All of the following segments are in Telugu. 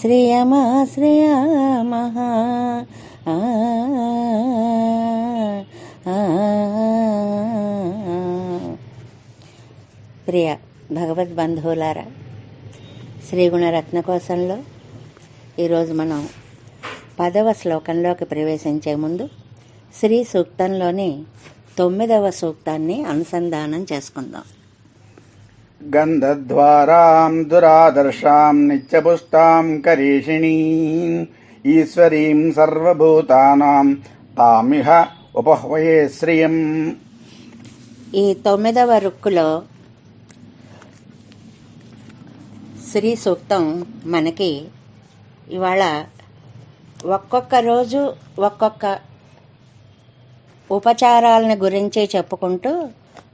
శ్రియమాశ్రయామः ఆ, ఆ, ప్రియ భగవద్బంధువులారా శ్రీగుణరత్న కోశంలో ఈరోజు మనం పదవ శ్లోకంలోకి ప్రవేశించే ముందు శ్రీ సూక్తంలోని తొమ్మిదవ సూక్తాన్ని అనుసంధానం చేసుకుందాం. గంధద్వారాం దురాదర్శాం నిత్యపుష్టాం కరీషిణీం ఈశ్వరీం సర్వభూతానాం తామిహ ఉపహ్వయే శ్రియం ఈ తొమ్మిదవ రుక్కులో శ్రీ సూక్తం మనకి ఇవాళ ఒక్కొక్క రోజు ఒక్కొక్క ఉపచారాలను గురించి చెప్పుకుంటూ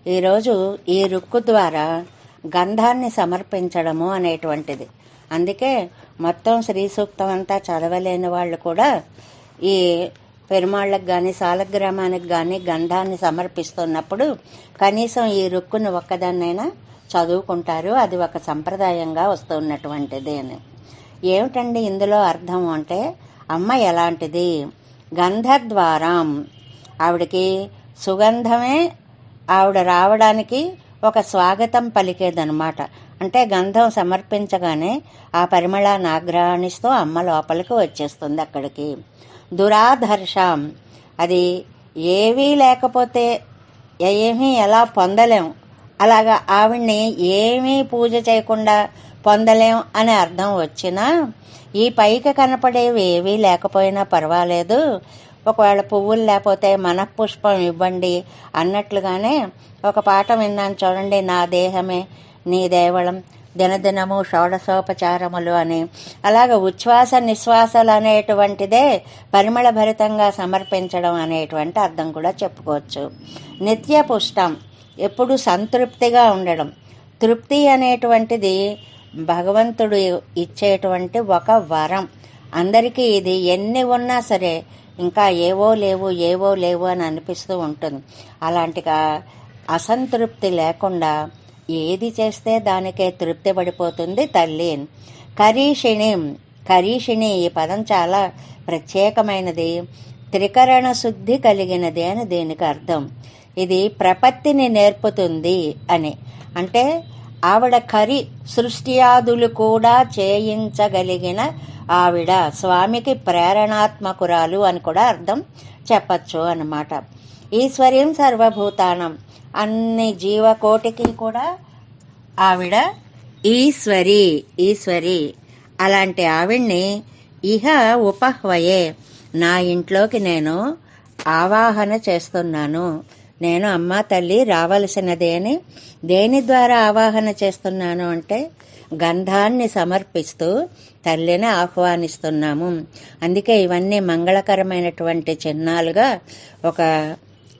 ఈరోజు ఈ రుక్కు ద్వారా గంధాన్ని సమర్పించడము అనేటువంటిది. అందుకే మొత్తం శ్రీ సూక్తం అంతా చదవలేని వాళ్ళు కూడా ఈ పెరుమాళ్ళకు కానీ సాలగ్రామానికి కానీ గంధాన్ని సమర్పిస్తున్నప్పుడు కనీసం ఈ రుక్కును ఒక్కదాన్నైనా చదువుకుంటారు. అది ఒక సంప్రదాయంగా వస్తున్నటువంటిది అని. ఏమిటండి ఇందులో అర్థం అంటే అమ్మ ఎలాంటిది? గంధద్వారం. ఆవిడకి సుగంధమే ఆవిడ రావడానికి ఒక స్వాగతం పలికేదనమాట అంటే గంధం సమర్పించగానే ఆ పరిమళాన్ని ఆగ్రహణిస్తూ అమ్మ లోపలికి వచ్చేస్తుంది అక్కడికి. దురాధర్షం అది ఏవీ లేకపోతే ఏమీ ఎలా పొందలేం. అలాగా ఆవిడ్ని ఏమీ పూజ చేయకుండా పొందలేం అనే అర్థం వచ్చినా ఈ పైకి కనపడేవి ఏవీ లేకపోయినా పర్వాలేదు. ఒకవేళ పువ్వులు లేకపోతే మనఃపుష్పం ఇవ్వండి అన్నట్లుగానే ఒక పాట విన్నాను చూడండి నా దేహమే నీ దేవళం దినదినము షోడశోపచారములు అని. అలాగ ఉచ్ఛ్వాస నిశ్వాసాలు అనేటువంటిదే పరిమళ భరితంగా సమర్పించడం అనేటువంటి అర్థం కూడా చెప్పుకోవచ్చు. నిత్య పుష్టం ఎప్పుడు సంతృప్తిగా ఉండడం. తృప్తి అనేటువంటిది భగవంతుడు ఇచ్చేటువంటి ఒక వరం. అందరికీ ఇది ఎన్ని ఉన్నా సరే ఇంకా ఏవో లేవు ఏవో లేవు అని అనిపిస్తూ ఉంటుంది. అలాంటిగా అసంతృప్తి లేకుండా ఏది చేస్తే దానికే తృప్తి పడిపోతుంది తల్లి. కరీషిణి కరీషిణి ఈ పదం చాలా ప్రత్యేకమైనది. త్రికరణ శుద్ధి కలిగినది అని దీనికి అర్థం. ఇది ప్రపత్తిని నేర్పుతుంది అని. అంటే ఆవిడ కరి సృష్టియాదులు కూడా చేయించగలిగిన ఆవిడ స్వామికి ప్రేరణాత్మకురాలు అని కూడా అర్థం చెప్పచ్చు అన్నమాట. ఈశ్వర్యం సర్వభూతానం. అన్ని జీవకోటికి కూడా ఆవిడ ఈశ్వరి ఈశ్వరి. అలాంటి ఆవిడ్ని ఇహ ఉపహ్వయే. నా ఇంట్లోకి నేను ఆవాహన చేస్తున్నాను. నేను అమ్మ తల్లి రావలసినదే అని దేని ద్వారా ఆవాహన చేస్తున్నాను అంటే గంధాన్ని సమర్పిస్తూ తల్లిని ఆహ్వానిస్తున్నాము. అందుకే ఇవన్నీ మంగళకరమైనటువంటి చిహ్నాలుగా ఒక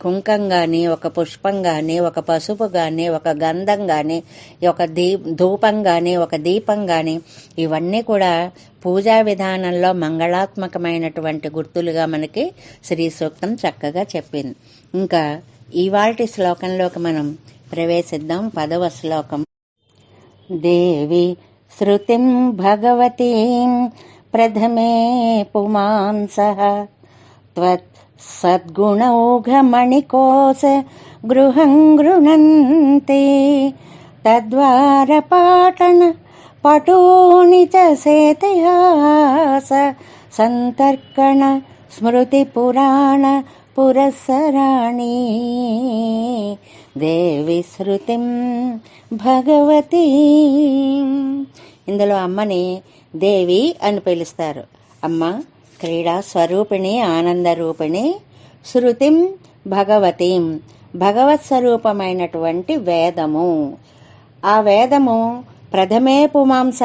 కుంకం కానీ ఒక పుష్పం కానీ ఒక పసుపు కానీ ఒక గంధం కానీ ఒక దీ ధూపం గాని ఒక దీపం కానీ ఇవన్నీ కూడా పూజా విధానంలో మంగళాత్మకమైనటువంటి గుర్తులుగా మనకి శ్రీ సూక్తం చక్కగా చెప్పింది. ఇంకా ఇవాటి శ్లోకంలోకి మనం ప్రవేశిద్దాం. పదవ శ్లోకం. దేవి శృతిం భగవతీం ప్రథమే పుమాంస త్వత్ सद्गुणौघमणिकोश गृहं गृह्णन्ति तद्वारपाटन पटूनि च सेतिहास सन्तर्कण स्मृतिपुराण पुरःसराणि దేవి శృతిం భగవతి ఇందులో అమ్మని దేవి అని పిలుస్తారు అమ్మ క్రీడా స్వరూపిణి శృతిం భగవతీం. భగవత్ స్వరూపమైనటువంటి వేదము. ఆ వేదము ప్రథమే పుమాంస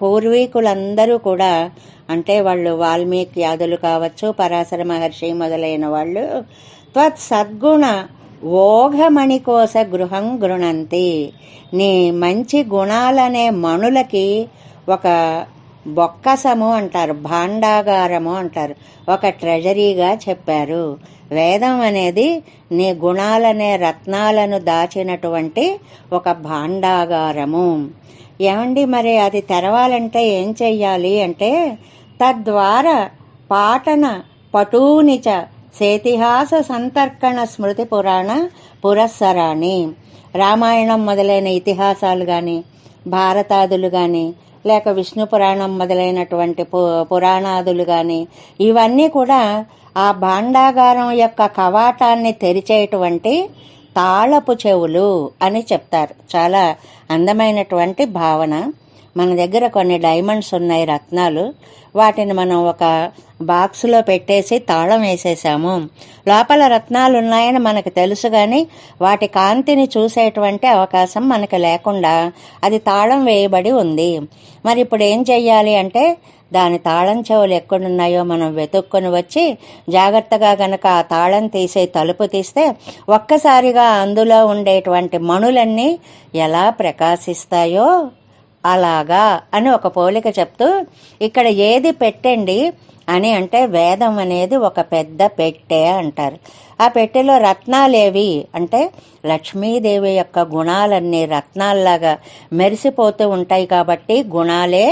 పూర్వీకులందరూ కూడా అంటే వాళ్ళు వాల్మీకి యాదులు కావచ్చు పరాశర మహర్షి మొదలైన వాళ్ళు త్వత్ సద్గుణ ఓఘమణికోశ గృహం గృణంతి నీ మంచి గుణాలనే మణులకి ఒక బొక్కసము అంటారు భాండాగారము అంటారు. ఒక ట్రెజరీగా చెప్పారు. వేదం అనేది నీ గుణాలనే రత్నాలను దాచినటువంటి ఒక భాండాగారము. ఏమండి మరి అది తెరవాలంటే ఏం చెయ్యాలి అంటే తద్వారా పాటన పటూనిచ సేతిహాస సంతర్కణ స్మృతి పురాణ పురస్సరాణి రామాయణం మొదలైన ఇతిహాసాలు కానీ భారతాదులు కానీ లేక విష్ణు పురాణం మొదలైనటువంటి పు పురాణాదులు కానీ ఇవన్నీ కూడా ఆ భాండాగారం యొక్క కవాటాన్ని తెరిచేటువంటి తాళపు చెవులు అని చెప్తారు. చాలా అందమైనటువంటి భావన. మన దగ్గర కొన్ని డైమండ్స్ ఉన్నాయి రత్నాలు. వాటిని మనం ఒక బాక్స్లో పెట్టేసి తాళం వేసేసాము. లోపల రత్నాలు ఉన్నాయని మనకు తెలుసు కానీ వాటి కాంతిని చూసేటువంటి అవకాశం మనకు లేకుండా అది తాళం వేయబడి ఉంది. మరి ఇప్పుడు ఏం చెయ్యాలి అంటే దాని తాళం చెవులు ఎక్కడున్నాయో మనం వెతుక్కొని వచ్చి జాగ్రత్తగా గనక ఆ తాళం తీసే తలుపు తీస్తే ఒక్కసారిగా అందులో ఉండేటువంటి మణులన్నీ ఎలా ప్రకాశిస్తాయో అలాగా అని ఒక పోలిక చెప్తూ ఇక్కడ ఏది పెట్టండి అని అంటే వేదం అనేది ఒక పెద్ద పెట్టె అంటారు. ఆ పెట్టెలో రత్నాలేవి అంటే లక్ష్మీదేవి యొక్క గుణాలన్నీ రత్నాల్లాగా మెరిసిపోతూ ఉంటాయి కాబట్టి గుణాలే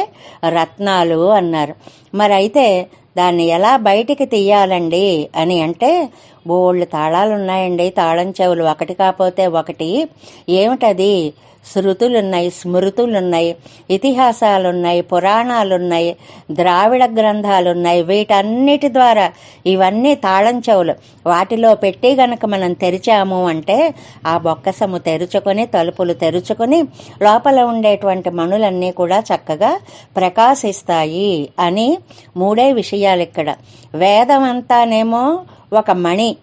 రత్నాలు అన్నారు. మరి అయితే దాన్ని ఎలా బయటికి తీయాలండి అని అంటే బోళ్ళు తాళాలు ఉన్నాయండి తాళం చెవులు ఒకటి కాకపోతే ఒకటి. ఏమిటది? శృతులున్నాయి స్మృతులున్నాయి ఇతిహాసాలున్నాయి పురాణాలున్నాయి ద్రావిడ గ్రంథాలున్నాయి. వీటన్నిటి ద్వారా ఇవన్నీ తాళం చెవులు. వాటిలో పెట్టి గనక మనం తెరిచాము అంటే ఆ బొక్కసము తెరుచుకొని తలుపులు తెరుచుకొని లోపల ఉండేటువంటి మనులన్నీ కూడా చక్కగా ప్రకాశిస్తాయి అని మూడే విషయాలు ఇక్కడ. వేదం అంతానేమో ఒక మణి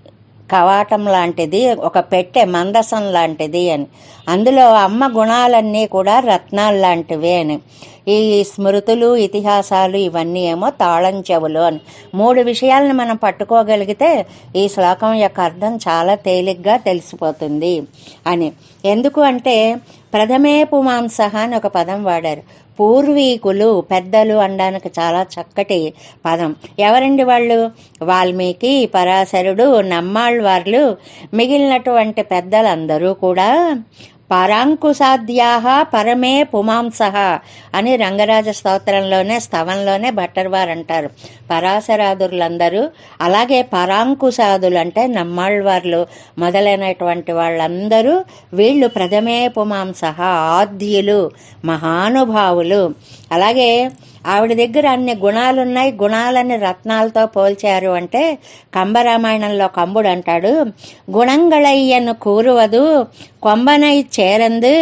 కవాటం లాంటిది ఒక పెట్టె మందసం లాంటిది అని. అందులో అమ్మ గుణాలన్నీ కూడా రత్నాలు లాంటివే అని. ఈ స్మృతులు ఇతిహాసాలు ఇవన్నీ ఏమో తాళం చెవులు అని. మూడు విషయాలను మనం పట్టుకోగలిగితే ఈ శ్లోకం యొక్క అర్థం చాలా తేలిగ్గా తెలిసిపోతుంది అని. ఎందుకు అంటే ప్రథమే పుమాంస అని ఒక పదం వాడారు. పూర్వీకులు పెద్దలు అనడానికి చాలా చక్కటి పదం. ఎవరండి వాళ్ళు? వాల్మీకి పరాశరుడు నమ్మాళ్ళవార్లు మిగిలినటువంటి పెద్దలందరూ కూడా పరాంకుశాద్యాహ పరమే పుమాంస అని రంగరాజ స్తోత్రంలోనే స్తవంలోనే భట్టర్వారు అంటారు. పరాశరాదులందరూ అలాగే పరాంకుశాదులు అంటే నమ్మాళ్ళవార్లు మొదలైనటువంటి వాళ్ళందరూ వీళ్ళు ప్రథమే పుమాంస ఆద్యులు మహానుభావులు. అలాగే ఆవిడ దగ్గర అన్ని గుణాలున్నాయి. గుణాలని రత్నాలతో పోల్చారు అంటే కంబరామాయణంలో కంబుడు అంటాడు గుణంగళయ్యను కూరువదు కొంబనై చేరందు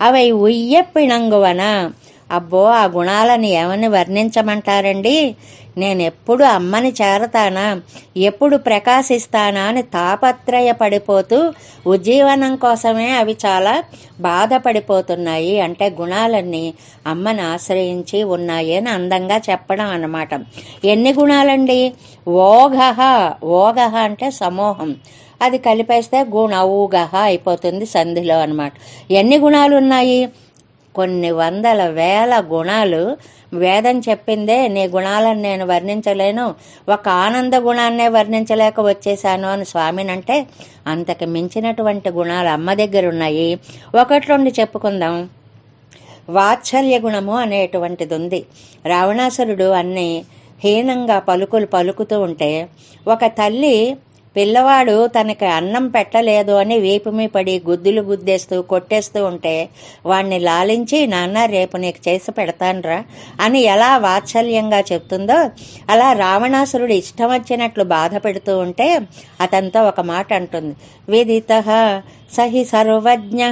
అవై ఉయ్య పిణంగువన అబ్బో ఆ గుణాలను ఏమని వర్ణించమంటారండి? నేను ఎప్పుడు అమ్మని చేరతానా? ఎప్పుడు ప్రకాశిస్తానా అని తాపత్రయపడిపోతూ ఉజ్జీవనం కోసమే అవి చాలా బాధపడిపోతున్నాయి. అంటే గుణాలన్నీ అమ్మని ఆశ్రయించి ఉన్నాయి అని అందంగా చెప్పడం అన్నమాట. ఎన్ని గుణాలండి? ఓఘహ. ఓఘహ అంటే సమూహం. అది కలిపేస్తే గుణ ఊగహ అయిపోతుంది సంధిలో అన్నమాట. ఎన్ని గుణాలు ఉన్నాయి కొన్ని వందల వేల గుణాలు వేదం చెప్పిందే నీ గుణాలను నేను వర్ణించలేను. ఒక ఆనంద గుణాన్నే వర్ణించలేక వచ్చేసాను అని స్వామినంటే అంతకు మించినటువంటి గుణాలు అమ్మ దగ్గర ఉన్నాయి. ఒకటి రెండు చెప్పుకుందాం. వాత్సల్య గుణము అనేటువంటిది ఉంది రావణాసురుడు అన్ని హీనంగా పలుకులు పలుకుతూ ఉంటే ఒక తల్లి పిల్లవాడు తనకి అన్నం పెట్టలేదు అని వేపుమి పడి గుద్దులు గుద్దేస్తూ కొట్టేస్తూ ఉంటే వాణ్ణి లాలించి నాన్న రేపు నీకు చేసి పెడతానురా అని ఎలా వాత్సల్యంగా చెప్తుందో అలా రావణాసురుడు ఇష్టం వచ్చినట్లు బాధ పెడుతూ ఉంటే అతనితో ఒక మాట అంటుంది. విదిత సహి సర్వజ్ఞ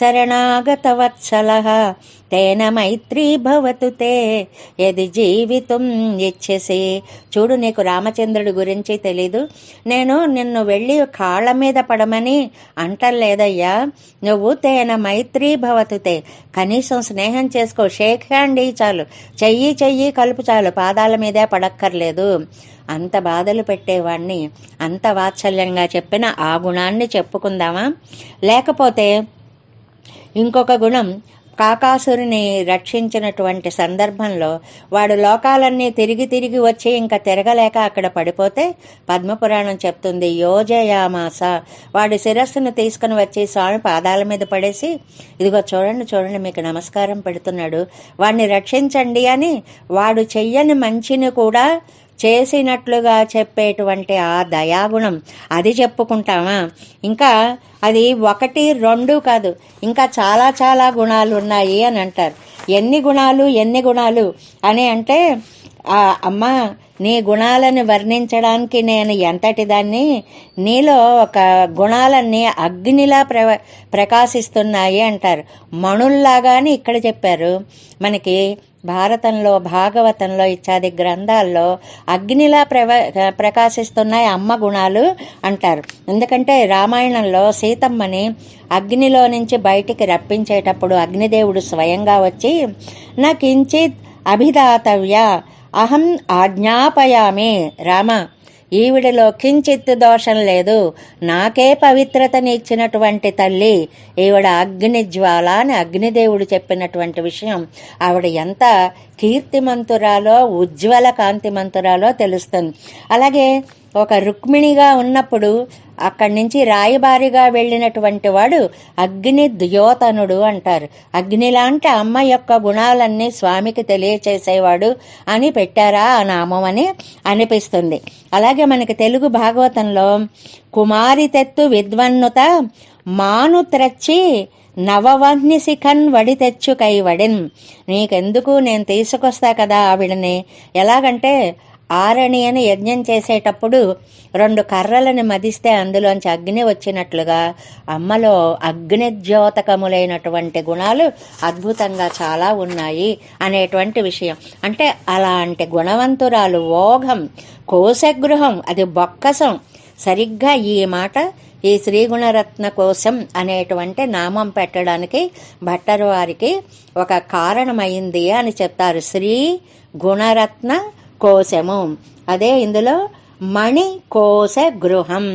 శరణాగతవత్సల. తేన మైత్రీ భవతు తే. ఎది జీవితం ఇచ్చేసి చూడు నీకు రామచంద్రుడి గురించి తెలీదు. నేను నిన్ను వెళ్ళి కాళ్ళ మీద పడమని అంటలేదయ్యా. నువ్వు తేన మైత్రీ భవతు తే. కనీసం స్నేహం చేసుకో. షేక్ హ్యాండ్ చాలు. చెయ్యి చెయ్యి కలుపు చాలు. పాదాల మీదే పడక్కర్లేదు. అంత బాధలు పెట్టేవాణ్ణి అంత వాత్సల్యంగా చెప్పిన ఆ గుణాన్ని చెప్పుకుందామా? లేకపోతే ఇంకొక గుణం కాకాసురుని రక్షించినటువంటి సందర్భంలో వాడు లోకాలన్నీ తిరిగి తిరిగి వచ్చి ఇంకా తిరగలేక అక్కడ పడిపోతే పద్మపురాణం చెప్తుంది యోజయామాస వాడి శిరస్సును తీసుకుని వచ్చి స్వామి పాదాల మీద పడేసి ఇదిగో చూడండి చూడండి మీకు నమస్కారం పెడుతున్నాడు. వాడిని రక్షించండి అని వాడు చెయ్యని మంచిని కూడా చేసినట్లుగా చెప్పేటువంటి ఆ దయాగుణం. అది చెప్పుకుంటామా? ఇంకా అది ఒకటి రెండు కాదు. ఇంకా చాలా చాలా గుణాలు ఉన్నాయి అని అంటారు. ఎన్ని గుణాలు ఎన్ని గుణాలు అని అంటే ఆ అమ్మ నీ గుణాలను వర్ణించడానికి నేను ఎంతటి దాన్ని? నీలో ఒక గుణాలన్నీ అగ్నిలా ప్ర ప్రకాశిస్తున్నాయి అంటారు. మణుల్లాగాని ఇక్కడ చెప్పారు. మనకి భారతంలో భాగవతంలో ఇత్యాది గ్రంథాల్లో అగ్నిలా ప్రవ ప్రకాశిస్తున్నాయి అమ్మ గుణాలు అంటారు. ఎందుకంటే రామాయణంలో సీతమ్మని అగ్నిలో నుంచి బయటికి రప్పించేటప్పుడు అగ్నిదేవుడు స్వయంగా వచ్చి నా కించిత్ అభిదాతవ్య అహం ఆజ్ఞాపయామి. రామ ఈవిడలో కించిత్ దోషం లేదు. నాకే పవిత్రతని ఇచ్చినటువంటి తల్లి ఈవిడ అగ్నిజ్వాల అని అగ్నిదేవుడు చెప్పినటువంటి విషయం ఆవిడ ఎంత కీర్తిమంతురాలో ఉజ్వల కాంతిమంతురాలో తెలుస్తుంది. అలాగే ఒక రుక్మిణిగా ఉన్నప్పుడు అక్కడి నుంచి రాయబారిగా వెళ్ళినటువంటి వాడు అగ్ని ద్యోతనుడు అంటారు. అగ్ని లాంటి అమ్మ యొక్క గుణాలన్నీ స్వామికి తెలియచేసేవాడు అని పెట్టారా ఆ నామం అని అనిపిస్తుంది. అలాగే మనకి తెలుగు భాగవతంలో కుమారి తెత్తు విద్వన్నుత మాను త్రచ్చి నవవహ్ని శిఖన్ వడి తెచ్చు కైవడిన్ నీకెందుకు నేను తీసుకొస్తా కదా ఆవిడని? ఎలాగంటే ఆరణి అని యజ్ఞం చేసేటప్పుడు రెండు కర్రలను మదిస్తే అందులోంచి అగ్ని వచ్చినట్లుగా అమ్మలో అగ్నిజ్యోతకములైనటువంటి గుణాలు అద్భుతంగా చాలా ఉన్నాయి అనేటువంటి విషయం. అంటే అలాంటి గుణవంతురాలు ఓఘం కోశగృహం అది బొక్కసం. సరిగ్గా ఈ మాట ఈ శ్రీగుణరత్న కోసం అనేటువంటి నామం పెట్టడానికి భట్టరు వారికి ఒక కారణమైంది అని చెప్తారు. శ్రీ గుణరత్న కోశము. అదే ఇందులో మణి కోశ గృహం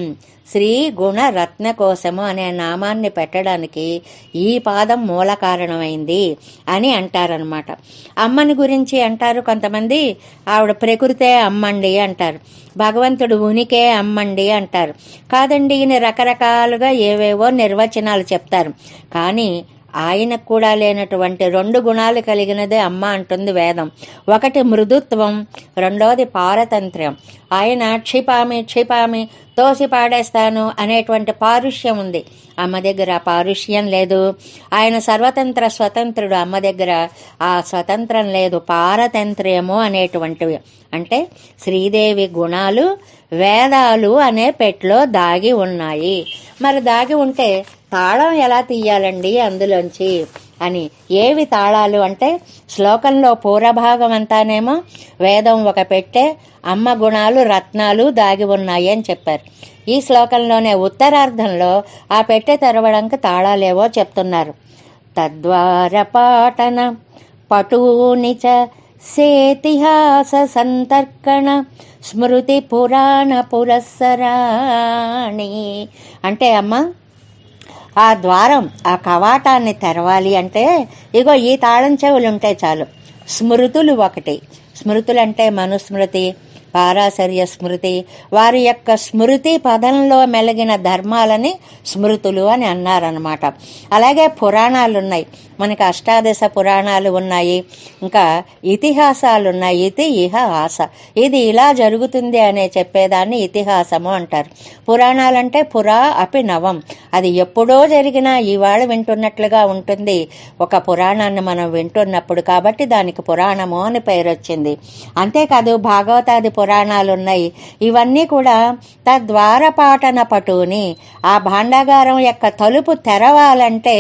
శ్రీ గుణ రత్న కోశము అనే నామాన్ని పెట్టడానికి ఈ పాదం మూల కారణమైంది అని అంటారనమాట అమ్మని గురించి అంటారు కొంతమంది ఆవిడ ప్రకృతే అమ్మండి అంటారు. భగవంతుడు ఉనికే అమ్మండి అంటారు. కాదండి ఈయన రకరకాలుగా ఏవేవో నిర్వచనాలు చెప్తారు. కానీ ఆయనకు కూడా లేనటువంటి రెండు గుణాలు కలిగినదే అమ్మ అంటుంది వేదం. ఒకటి మృదుత్వం రెండోది పారతంత్ర్యం. ఆయన క్షిపామి క్షిపామి తోసి పాడేస్తాను అనేటువంటి పారుష్యం ఉంది. అమ్మ దగ్గర ఆ పారుష్యం లేదు. ఆయన సర్వతంత్ర స్వతంత్రుడు అమ్మ దగ్గర ఆ స్వతంత్రం లేదు. పారతంత్ర్యము అనేటువంటివి. అంటే శ్రీదేవి గుణాలు వేదాలు అనే పెట్లో దాగి ఉన్నాయి. మరి దాగి ఉంటే తాళం ఎలా తీయాలండి అందులోంచి అని. ఏవి తాళాలు అంటే శ్లోకంలో పూర్వభాగం అంతానేమో వేదం ఒక పెట్టే అమ్మ గుణాలు రత్నాలు దాగి ఉన్నాయి అని చెప్పారు. ఈ శ్లోకంలోనే ఉత్తరార్ధంలో ఆ పెట్టె తెరవడానికి తాళాలేవో చెప్తున్నారు. తద్వార పాటన పటునిచ సేతిహాస సంతర్కణ స్మృతి పురాణ పురస్సరాణి. అంటే అమ్మ ఆ ద్వారం ఆ కవాటాన్ని తెరవాలి అంటే ఇగో ఈ తాళం చెవులు ఉంటే చాలు. స్మృతులు ఒకటి. స్మృతులు అంటే మనుస్మృతి పారాశర్య స్మృతి. వారి యొక్క స్మృతి పదంలో మెలిగిన ధర్మాలని స్మృతులు అని అన్నారనమాట అలాగే పురాణాలు ఉన్నాయి మనకి అష్టాదశ పురాణాలు ఉన్నాయి ఇంకా ఇతిహాసాలు ఉన్నాయి ఇది ఇహ ఆశ. ఇది ఇలా జరుగుతుంది అనే చెప్పేదాన్ని ఇతిహాసము అంటారు. పురాణాలంటే పురా అపి నవం. అది ఎప్పుడో జరిగినా ఇవాళ వింటున్నట్లుగా ఉంటుంది. ఒక పురాణాన్ని మనం వింటున్నప్పుడు కాబట్టి దానికి పురాణము అని పేరు వచ్చింది. అంతేకాదు భాగవతాది పురాణాలు ఉన్నాయి ఇవన్నీ కూడా తద్వారపాటన పటుని ఆ భాండాగారం యొక్క తలుపు తెరవాలంటే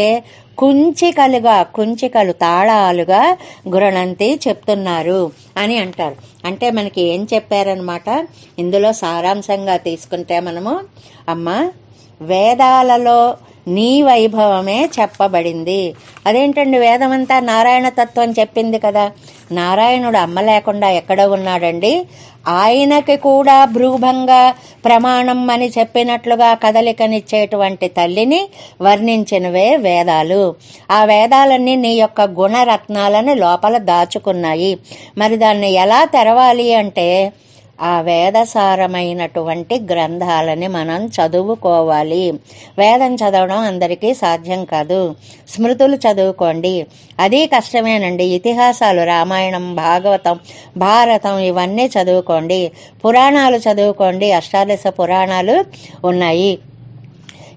కుంచికలుగా కుంచికలు తాళాలుగా గురణంతి చెప్తున్నారు అని అంటారు. అంటే మనకి ఏం చెప్పారనమాట? ఇందులో సారాంశంగా తీసుకుంటే మనము అమ్మ వేదాలలో నీ వైభవమే చెప్పబడింది. అదేంటండి వేదమంతా నారాయణ తత్వం చెప్పింది కదా? నారాయణుడు అమ్మ లేకుండా ఎక్కడ ఉన్నాడండి. ఆయనకి కూడా భ్రూభంగా ప్రమాణం అని చెప్పినట్లుగా కదలికనిచ్చేటువంటి తల్లిని వర్ణించినవే వేదాలు. ఆ వేదాలన్నీ నీ యొక్క గుణరత్నాలను లోపల దాచుకున్నాయి. మరి దాన్ని ఎలా తెరవాలి అంటే ఆ వేదసారమైనటువంటి గ్రంథాలని మనం చదువుకోవాలి. వేదం చదవడం అందరికీ సాధ్యం కాదు. స్మృతులు చదువుకోండి. అది కష్టమేనండి. ఇతిహాసాలు రామాయణం భాగవతం భారతం ఇవన్నీ చదువుకోండి. పురాణాలు చదువుకోండి. అష్టాదశ పురాణాలు ఉన్నాయి.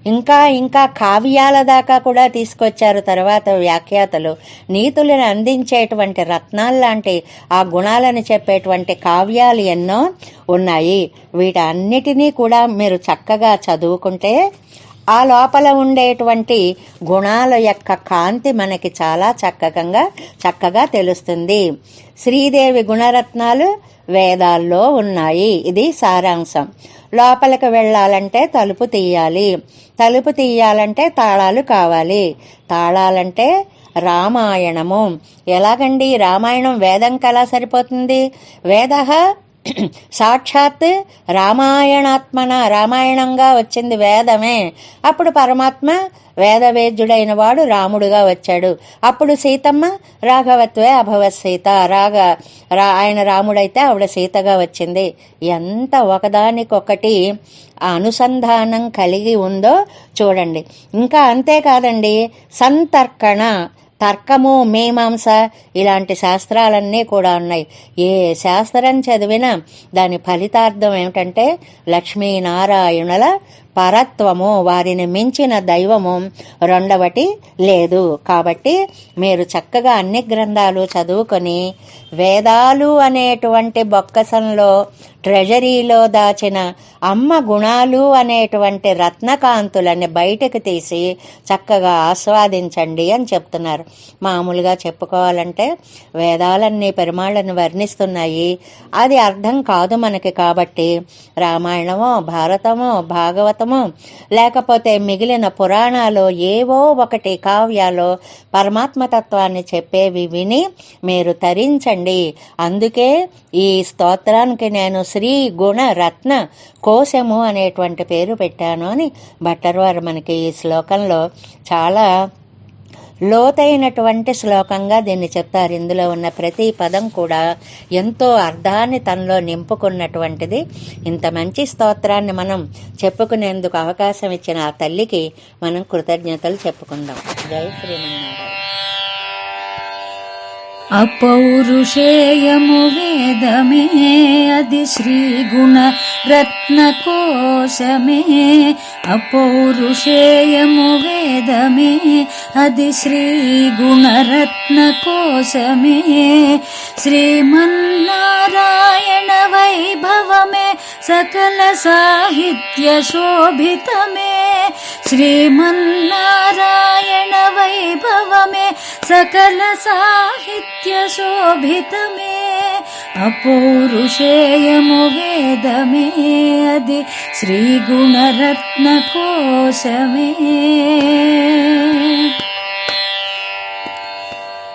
ఇంకా ఇంకా కావ్యాల దాకా కూడా తీసుకొచ్చారు తర్వాత వ్యాఖ్యాతలు. నీతులను అందించేటువంటి రత్నాల్లాంటి ఆ గుణాలను చెప్పేటువంటి కావ్యాలు ఎన్నో ఉన్నాయి. వీటన్నిటినీ కూడా మీరు చక్కగా చదువుకుంటే ఆ లోపల ఉండేటువంటి గుణాల యొక్క కాంతి మనకి చాలా చక్కగా చక్కగా తెలుస్తుంది. శ్రీదేవి గుణరత్నాలు వేదాల్లో ఉన్నాయి. ఇది సారాంశం. లోపలికి వెళ్ళాలంటే తలుపు తీయాలి. తలుపు తీయాలంటే తాళాలు కావాలి. తాళాలంటే రామాయణము. ఎలాగండి? రామాయణం వేదం కలా సరిపోతుంది? వేద సాక్షాత్ రామాయణాత్మన రామాయణంగా వచ్చింది వేదమే. అప్పుడు పరమాత్మ వేదవేద్యుడైన వాడు రాముడుగా వచ్చాడు. అప్పుడు సీతమ్మ రాఘవత్వే అభవత్ సీత. రాగ రా ఆయన రాముడైతే ఆవిడ సీతగా వచ్చింది. ఎంత ఒకదానికొకటి అనుసంధానం కలిగి ఉందో చూడండి. ఇంకా అంతేకాదండి సంతర్కణ. తర్కము మీమాంస ఇలాంటి శాస్త్రాలన్నీ కూడా ఉన్నాయి. ఏ శాస్త్రం చదివినా దాని ఫలితార్థం ఏమిటంటే లక్ష్మీనారాయణుల పరత్వము వారిని మించిన దైవము రెండవటి లేదు. కాబట్టి మీరు చక్కగా అన్ని గ్రంథాలు చదువుకొని వేదాలు అనేటువంటి బొక్కసంలో ట్రెజరీలో దాచిన అమ్మ గుణాలు అనేటువంటి రత్నకాంతులని బయటకు తీసి చక్కగా ఆస్వాదించండి అని చెప్తున్నారు. మామూలుగా చెప్పుకోవాలంటే వేదాలన్నీ పెరుమాళ్ళను వర్ణిస్తున్నాయి. అది అర్థం కాదు మనకి కాబట్టి రామాయణమో భారతమో భాగవతమో లేకపోతే మిగిలిన పురాణాలు ఏవో ఒకటి కావ్యాలో పరమాత్మతత్వాన్ని చెప్పేవి విని మీరు తరించండి. అందుకే ఈ స్తోత్రానికి నేను శ్రీ గుణ రత్న కోశము అనేటువంటి పేరు పెట్టాను అని భట్టర్వారు మనకి ఈ శ్లోకంలో చాలా లోతైనటువంటి శ్లోకంగా దీన్ని చెప్తారు ఇందులో ఉన్న ప్రతి పదం కూడా ఎంతో అర్థాన్ని తనలో నింపుకున్నటువంటిది ఇంత మంచి స్తోత్రాన్ని మనం చెప్పుకునేందుకు అవకాశం ఇచ్చిన ఆ తల్లికి మనం కృతజ్ఞతలు చెప్పుకుందాం జై శ్రీమన్నారాయణ अपौरुषेयमु वेदमे अदि श्रीगुण रत्नकोशमे अपौरुषेयमु वेदमे अदि श्रीगुणरत्नकोशमे श्रीमन्नारायण वैभवमे सकल साहित्य शोभितमे श्रीमन्नारायण वैभवमे सकल साहित्य शोभितमे अपौरुषेयमु वेदमे అది శ్రీగుణరత్నకోశమే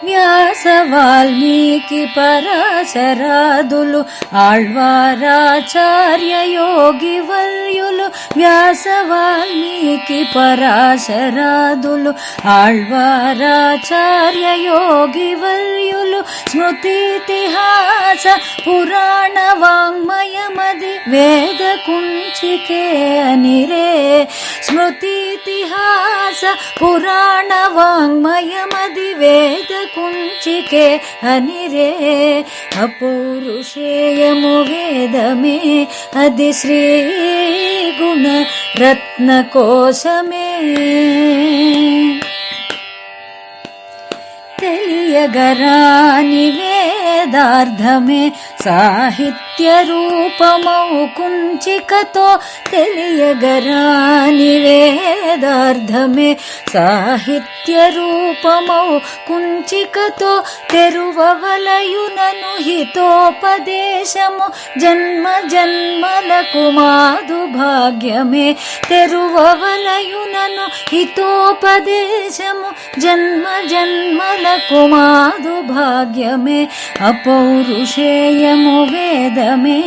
వ్యాస వాల్మీకి పరాశరాదులు ఆళ్వారాచార్య యోగి వల్యులు వ్యాస వాల్మీకి పరాశరాదులు ఆళ్వారాచార్య యోగి వల్యులు స్మృతితిహాస పురాణ వాంగ్మయమది వేద కుంచికే అనిరే. స్మృతితిహాస పురాణ వాంగ్మయమది వేద కుంచికే అనిరే అపౌరుషేయము వేదమే. అది శ్రీ గుణ రత్న కోశమే తెలియగరానివే వేదార్థమే సాహిత్య రూపమౌ కుంచికతో తెలియగరాని వేదార్థమే సాహిత్య రూపమౌ కుంచికతో తెరువవలయునను హితోపదేశము జన్మ జన్మలకు మాధు భాగ్యమే తెరువవలయునను హితోపదేశము జన్మ జన్మలకు మాధు భాగ్యమే अपौरुषेयमु वेद मे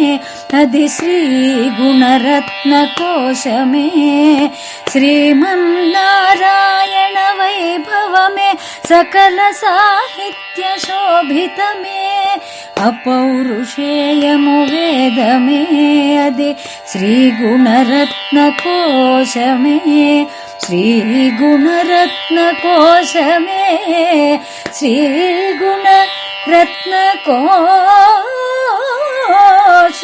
यदि श्रीगुणरत्नकोशमे। श्रीमन्नारायणवैभव मे सकलसाहित्यशोभितमे। अपौरुषेयमुवेद मे हदि श्रीगुणरत्नकोश मे श्रीगुणरत्नकोश मे श्रीगुण रत्नकोश